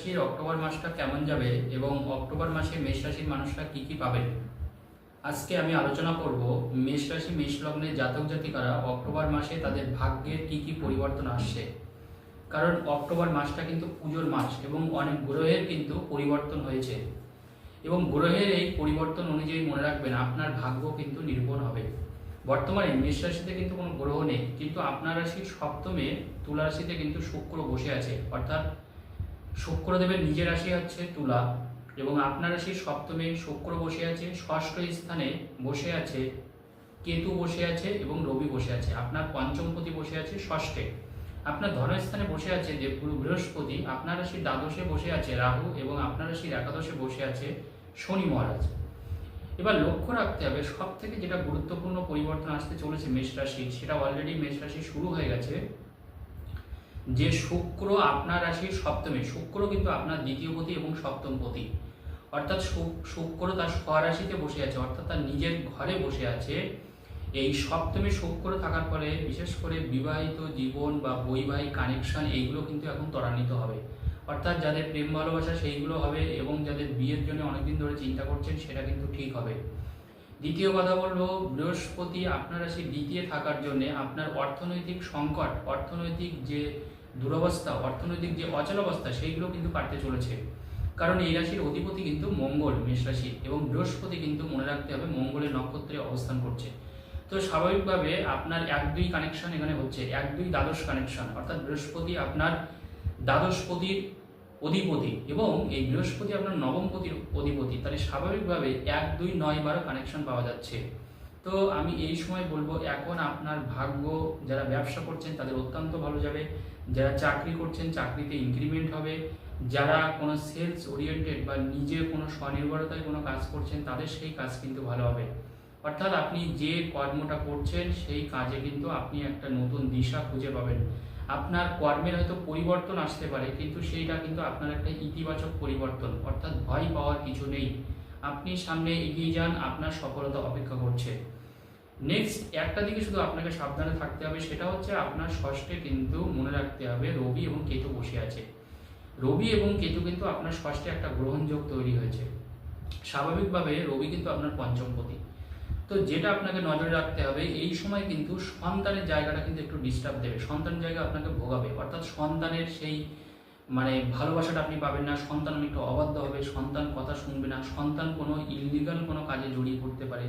রাশির অক্টোবর মাসটা কেমন যাবে এবং অক্টোবর মাসে মেষ রাশির মানুষরা কি কি পাবেন আজকে আমি আলোচনা করব মেষ রাশি, মেষ লগ্নের জাতক জাতিকারা অক্টোবর মাসে তাদের ভাগ্যের কি কি পরিবর্তন আসছে। কারণ অক্টোবর মাসটা কিন্তু পুজোর মাস এবং অনেক গ্রহের কিন্তু পরিবর্তন হয়েছে। এবং গ্রহের এই পরিবর্তন অনুযায়ী মনে রাখবেন আপনার ভাগ্য কিন্তু নির্ভর হবে। বর্তমানে মেষ রাশিতে কিন্তু কোনো গ্রহ নেই, কিন্তু আপনার রাশির সপ্তমে তুলা রাশিতে কিন্তু শুক্র বসে আছে, অর্থাৎ শুক্রদেবের নিজের রাশি হচ্ছে তুলা এবং আপনার রাশির সপ্তমে শুক্র বসে আছে, ষষ্ঠ স্থানে বসে আছে, কেতু বসে আছে এবং রবি বসে আছে, আপনার পঞ্চমপতি বসে আছে, ষষ্ঠে। আপনার ধনস্থানে বসে আছে দেবগুরু বৃহস্পতি, আপনার রাশির দ্বাদশে বসে আছে রাহু এবং আপনার রাশির একাদশে বসে আছে শনি মহারাজ। এবার লক্ষ্য রাখতে হবে সব থেকে যেটা গুরুত্বপূর্ণ পরিবর্তন আসতে চলেছে মেষ রাশি সেটা অলরেডি মেষ রাশি শুরু হয়ে গেছে যে শুক্র আপনার রাশির সপ্তমে, শুক্র কিন্তু আপনার দ্বিতীয় পতি এবং সপ্তম পতি। অর্থাৎ শুক্র তার স্বরাশিতে বসে আছে, অর্থাৎ তার নিজের ঘরে বসে আছে। এই সপ্তমে শুক্র থাকার ফলে বিশেষ করে বিবাহিত জীবন বা বৈবাহিক কানেকশন এইগুলো কিন্তু এখন ত্বরান্বিত হবে। অর্থাৎ যাদের প্রেম ভালোবাসা সেইগুলো হবে এবং যাদের বিয়ের জন্য অনেকদিন ধরে চিন্তা করছেন সেটা কিন্তু ঠিক হবে। দ্বিতীয় কথা বলব, বৃহস্পতি আপনার রাশি দ্বিতীয় থাকার জন্য আপনার অর্থনৈতিক সংকট, অর্থনৈতিক যে দুরবস্থা, অর্থনৈতিক যে অচলাবস্থা সেইগুলো কিন্তু কাটতে চলেছে। কারণ এই রাশির অধিপতি কিন্তু মঙ্গল, মেষ রাশি এবং বৃহস্পতি কিন্তু মনে রাখতে হবে মঙ্গলের নক্ষত্রে অবস্থান করছে। তো স্বাভাবিকভাবে আপনার এক দুই কানেকশন এখানে হচ্ছে, এক দুই দ্বাদশ কানেকশন অর্থাৎ বৃহস্পতি আপনার দ্বাদশপতির অধিপতি এবং এই বৃহস্পতি আপনার নবমপতির অধিপতি। তাহলে স্বাভাবিকভাবে এক, দুই, নয়, বারো কানেকশন পাওয়া যাচ্ছে। তো আমি এই সময় বলব, এখন আপনার ভাগ্য, যারা ব্যবসা করছেন, তাদের অত্যন্ত ভালো যাবে। যারা চাকরি করছেন, চাকরিতে ইনক্রিমেন্ট হবে। যারা কোনো সেলস ওরিয়েন্টেড বা নিজে কোনো স্বনির্ভরতায় কোনো কাজ করছেন, তাদের সেই কাজ কিন্তু ভালো হবে। অর্থাৎ আপনি যে কর্মটা করছেন, সেই কাজে কিন্তু আপনি একটা নতুন দিশা খুঁজে পাবেন। আপনার কর্মের হয়তো পরিবর্তন আসতে পারে, কিন্তু সেইটা কিন্তু আপনার একটা ইতিবাচক পরিবর্তন, অর্থাৎ ভয় পাওয়ার কিছু নেই। আপনি সামনে এগিয়ে যান, আপনার সফলতা অপেক্ষা করছে। নেক্সট একটা দিকে শুধু আপনাকে সাবধানে থাকতে হবে, সেটা হচ্ছে আপনার ষষ্ঠে কিন্তু মনে রাখতে হবে, রবি এবং কেতু বসে আছে। রবি এবং কেতু কিন্তু আপনার ষষ্ঠে একটা গ্রহণযোগ তৈরি হয়েছে। স্বাভাবিকভাবে রবি কিন্তু আপনার পঞ্চমপতি তো যেটা আপনাকে নজরে রাখতে হবে, এই সময় কিন্তু সন্তানের জায়গাটা কিন্তু একটু ডিস্টার্ব দেবে। সন্তানের জায়গা আপনাকে ভোগাবে। অর্থাৎ সন্তানের সেই মানে ভালোবাসাটা আপনি পাবেন না, সন্তান অনেকটা অবাধ্য হবে, সন্তান কথা শুনবে না, সন্তান কোনো ইলিগাল কোনো কাজে জড়িয়ে পড়তে পারে।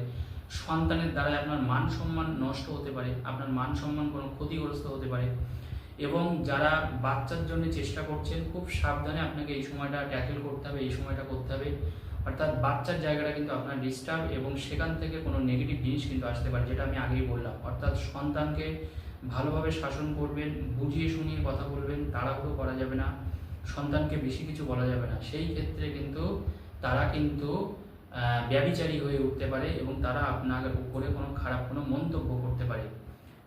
সন্তানের দ্বারা আপনার মান সম্মান নষ্ট হতে পারে, আপনার মান সম্মান কোনো ক্ষতিগ্রস্ত হতে পারে এবং যারা বাচ্চার জন্য চেষ্টা করছেন, খুব সাবধানে আপনাকে এই সময়টা ট্যাকেল করতে হবে, এই সময়টা করতে হবে। অর্থাৎ বাচ্চার জায়গাটা কিন্তু আপনার ডিস্টার্ব এবং সেখান থেকে কোনো নেগেটিভ জিনিস কিন্তু আসতে পারে যেটা আমি আগেই বললাম। অর্থাৎ সন্তানকে ভালোভাবে শাসন করবেন বুঝিয়ে শুনিয়ে কথা বলবেন তাড়াহুড়ো করা যাবে না সন্তানকে বেশি কিছু বলা যাবে না। সেই ক্ষেত্রে কিন্তু তারা কিন্তু আহ, ব্যভিচারী হয়ে উঠতে পারে এবং তারা আপনার উপরে কোনো খারাপ কোনো মন্তব্য করতে পারে।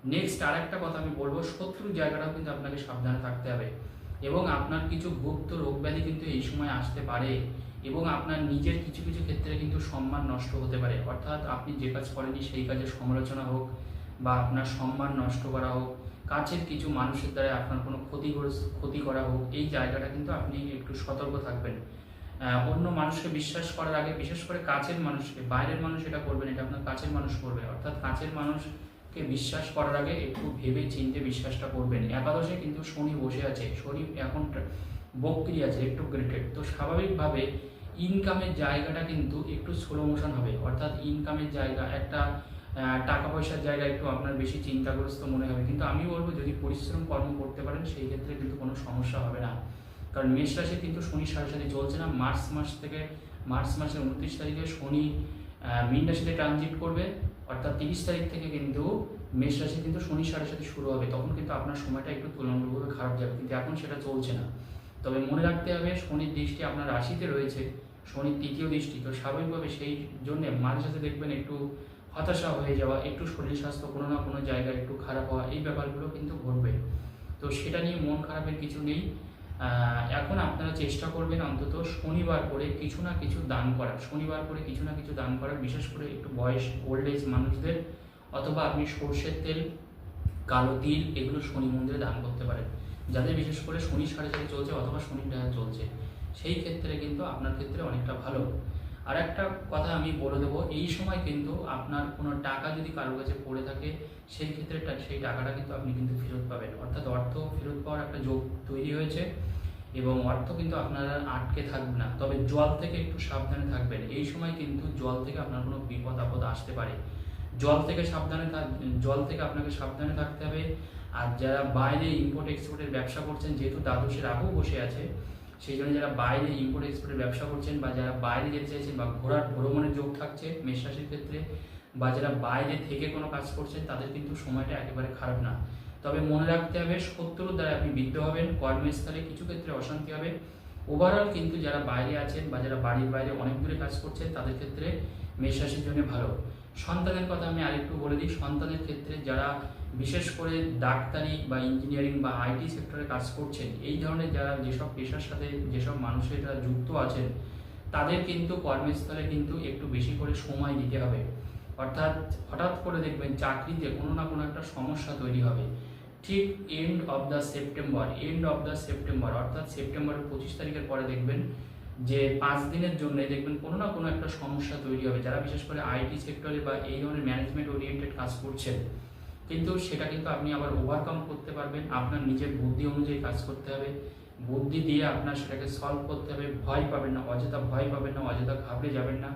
নেক্সট আর একটা কথা আমি বলব শত্রুর জায়গাটাও কিন্তু আপনাকে সাবধানে থাকতে হবে। এবং আপনার কিছু গুপ্ত রোগ ব্যাধি কিন্তু এই সময় আসতে পারে। এবং আপনার নিজের কিছু কিছু ক্ষেত্রে কিন্তু সম্মান নষ্ট হতে পারে। অর্থাৎ আপনি যে কাজ করেনি সেই কাজের সমালোচনা হোক বা আপনার সম্মান নষ্ট করা হোক, কাছের কিছু মানুষের দ্বারা আপনার কোনো ক্ষতি ক্ষতি করা হোক, এই জায়গাটা কিন্তু আপনি একটু সতর্ক থাকবেন। অন্য মানুষকে বিশ্বাস করার আগে, বিশেষ করে কাছের মানুষকে, বাইরের মানুষ এটা করবেন, এটা আপনার কাছের মানুষ করবে। অর্থাৎ কাছের মানুষকে বিশ্বাস করার আগে একটু ভেবে চিনতে বিশ্বাসটা করবেন। একাদশে কিন্তু শনি বসে আছে। শনি এখন বক্রি আছে, একটু গ্রেটেড তো স্বাভাবিকভাবে ইনকামের জায়গাটা কিন্তু একটু স্লো মোশন হবে। অর্থাৎ ইনকামের জায়গা, একটা টাকা পয়সার জায়গা একটু আপনার বেশি চিন্তাগ্রস্ত মনে হবে। কিন্তু আমি বলব, যদি পরিশ্রম, কর্ম করতে পারেন, সেই ক্ষেত্রে কিন্তু কোনো সমস্যা হবে না। কারণ মেষ রাশি কিন্তু শনি সাড়ে সাথে চলছে না। মার্চ মাস থেকে, মার্চ মাসের উনত্রিশ তারিখে শনি মীন রাশিতে ট্রানজিট করবে। অর্থাৎ তিরিশ তারিখ থেকে কিন্তু মেষ রাশি কিন্তু শনি সাড়ে সাথে শুরু হবে। তখন কিন্তু আপনার সময়টা একটু তুলনামূলকভাবে খারাপ যাবে। কিন্তু এখন সেটা চলছে না। তবে মনে রাখতে হবে, শনির দৃষ্টি আপনার রাশিতে রয়েছে। শনির তৃতীয় দৃষ্টি, তো স্বাভাবিকভাবে সেই জন্যে মাঝে সাথে দেখবেন একটু হতাশা হয়ে যাওয়া, একটু শরীর স্বাস্থ্য কোনো না কোনো জায়গায় একটু খারাপ হওয়া, এই ব্যাপারগুলো কিন্তু ঘটবে। তো সেটা নিয়ে মন খারাপের কিছু নেই। এখন আপনারা চেষ্টা করবেন অন্তত শনিবার করে কিছু না কিছু দান করার, শনিবার করে কিছু না কিছু দান করার, বিশেষ করে একটু বয়স ওল্ড এজ মানুষদের, অথবা আপনি সর্ষের তেল, কালো তিল এগুলো শনি মন্দিরে দান করতে পারেন। যাদের বিশেষ করে শনি সাড়ে চলছে অথবা শনি চলছে। সেই ক্ষেত্রে কিন্তু আপনার ক্ষেত্রে অনেকটা ভালো। আর একটা কথা আমি বলে দেবো, এই সময় কিন্তু আপনার কোনো টাকা যদি কারোর কাছে পড়ে থাকে, সেই ক্ষেত্রে সেই টাকাটা কিন্তু আপনি কিন্তু ফেরত পাবেন। অর্থাৎ অর্থ ফেরত পাওয়ার একটা যোগ তৈরি হয়েছে এবং অর্থ কিন্তু আপনারা আটকে থাকবে না। তবে জল থেকে একটু সাবধানে থাকবেন। এই সময় কিন্তু জল থেকে আপনার কোনো বিপদ আপদ আসতে পারে। জল থেকে সাবধানে জল থেকে আপনাকে সাবধানে থাকতে হবে। আর যারা বাইরে ইম্পোর্ট এক্সপোর্টের ব্যবসা করছেন, যেহেতু দ্বাদশের আগেও বসে আছে সেই জন্য যারা বাইরে ইম্পোর্ট এক্সপোর্টের ব্যবসা করছেন বা যারা বাইরে যেতে চাইছেন বা ঘোরার ভ্রমণের যোগ থাকছে মেষ রাশির ক্ষেত্রে বা যারা বাইরে থেকে কোনো কাজ করছেন, তাদের কিন্তু সময়টা একেবারে খারাপ না। তবে মনে রাখতে হবে শত্রুর দ্বারা আপনি বিদ্ধ হবেন, কর্মস্থলে কিছু ক্ষেত্রে অশান্তি হবে। ওভারঅল কিন্তু যারা বাইরে আছেন বা যারা বাড়ির বাইরে অনেক দূরে কাজ করছেন, তাদের ক্ষেত্রে মেষ রাশির জন্য ভালো। সন্তানের কথা আমি আরেকটু বলে দিই। সন্তানের ক্ষেত্রে যারা বিশেষ করে ডাক্তারি বা ইঞ্জিনিয়ারিং বা আইটি সেক্টরে কাজ করছেন, এই ধরনের যারা যেসব পেশার সাথে যেসব মানুষেরা যুক্ত আছেন, তাদের কিন্তু কর্মস্থলে কিন্তু একটু বেশি করে সময় দিতে হবে। অর্থাৎ হঠাৎ করে দেখবেন চাকরিতে কোনো না কোনো একটা সমস্যা তৈরি হবে। ঠিক end of the September end of the September অর্থাৎ সেপ্টেম্বরের পঁচিশ তারিখের পরে দেখবেন যে পাঁচ দিনের জন্য দেখবেন কোনো না কোনো একটা সমস্যা তৈরি হবে। যারা বিশেষ করে আইটি সেক্টরে বা এই ধরনের ম্যানেজমেন্ট ওরিয়েন্টেড কাজ করছেন, কিন্তু সেটা কিন্তু আপনি আবার ওভারকাম করতে পারবেন। আপনার নিজের বুদ্ধি অনুযায়ী কাজ করতে হবে। বুদ্ধি দিয়ে আপনার সেটাকে সলভ করতে হবে। ভয় পাবেন না, অযথা ভয় পাবেন না, অযথা ঘাবড়ে যাবেন না।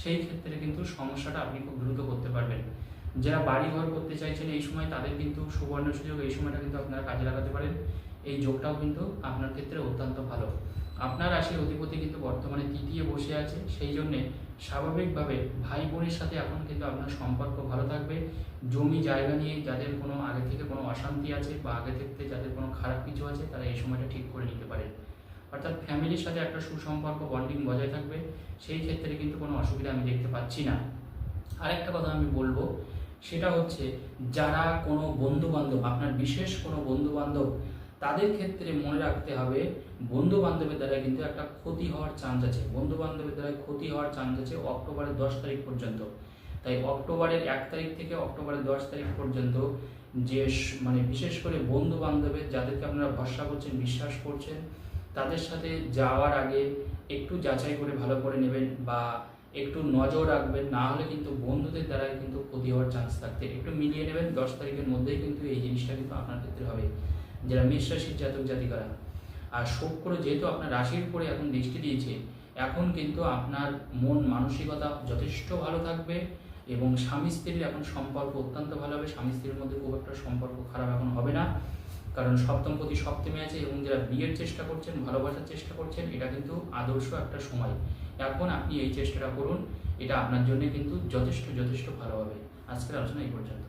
সেই ক্ষেত্রে কিন্তু সমস্যাটা আপনি খুব দ্রুত করতে পারবেন। যারা বাড়ি ঘর করতে চাইছেন, এই সময় তাদের কিন্তু সুবর্ণ সুযোগ, এই সময়টা কিন্তু আপনারা কাজে লাগাতে পারেন। এই যোগটাও কিন্তু আপনার ক্ষেত্রে অত্যন্ত ভালো। আপনার রাশির অধিপতি কিন্তু বর্তমানে তৃতীয় বসে আছে, সেই জন্যে স্বাভাবিকভাবে ভাই বোনের সাথে এখন কিন্তু আপনার সম্পর্ক ভালো থাকবে। জমি, জায়গা নিয়ে যাদের কোনো আগে থেকে কোনো অশান্তি আছে বা আগে থেকে যাদের কোনো খারাপ কিছু আছে, তারা এই সময়টা ঠিক করে নিতে পারেন অর্থাৎ ফ্যামিলির সাথে একটা সুসম্পর্ক, বন্ডিং বজায় থাকবে, সেই ক্ষেত্রে কিন্তু কোনো অসুবিধা আমি দেখতে পাচ্ছি না। আরেকটা কথা আমি বলব, সেটা হচ্ছে যারা কোনো বন্ধু বান্ধব আপনার বিশেষ কোনো বন্ধু বান্ধব তাদের ক্ষেত্রে মনে রাখতে হবে বন্ধু বান্ধবের দ্বারা কিন্তু একটা ক্ষতি হওয়ার চান্স আছে। বন্ধু বান্ধবের দ্বারা ক্ষতি হওয়ার চান্স আছে অক্টোবরের দশ তারিখ পর্যন্ত। তাই অক্টোবরের এক তারিখ থেকে অক্টোবরের দশ তারিখ পর্যন্ত যে মানে বিশেষ করে বন্ধু বান্ধবের যাদেরকে আপনারা ভরসা করছেন, বিশ্বাস করছেন, তাদের সাথে যাওয়ার আগে একটু যাচাই করে ভালো করে নেবেন বা একটু নজর রাখবেন, না হলে কিন্তু বন্ধুদের দ্বারাই কিন্তু ক্ষতি হওয়ার চান্স থাকতে। একটু মিলিয়ে নেবেন, দশ তারিখের মধ্যেই কিন্তু এই জিনিসটা কিন্তু আপনার ক্ষেত্রে হবে। যারা মেষ রাশির জাতক জাতিকারা। আর শুক্র যেহেতু আপনার রাশির উপরে এখন দৃষ্টি দিয়েছে, এখন কিন্তু আপনার মন মানসিকতা যথেষ্ট ভালো থাকবে এবং স্বামী স্ত্রীর এখন সম্পর্ক অত্যন্ত ভালো হবে। স্বামী স্ত্রীর মধ্যে খুব একটা সম্পর্ক খারাপ এখন হবে না। কারণ সপ্তম প্রতি সপ্তমে আছে এবং যারা বিয়ের চেষ্টা করছেন, ভালোবাসার চেষ্টা করছেন, এটা কিন্তু আদর্শ একটা সময়। এখন আপনি এই চেষ্টাটা করুন, এটা আপনার জন্য কিন্তু যথেষ্ট যথেষ্ট ভালো হবে। আজকের আলোচনা এই পর্যন্ত।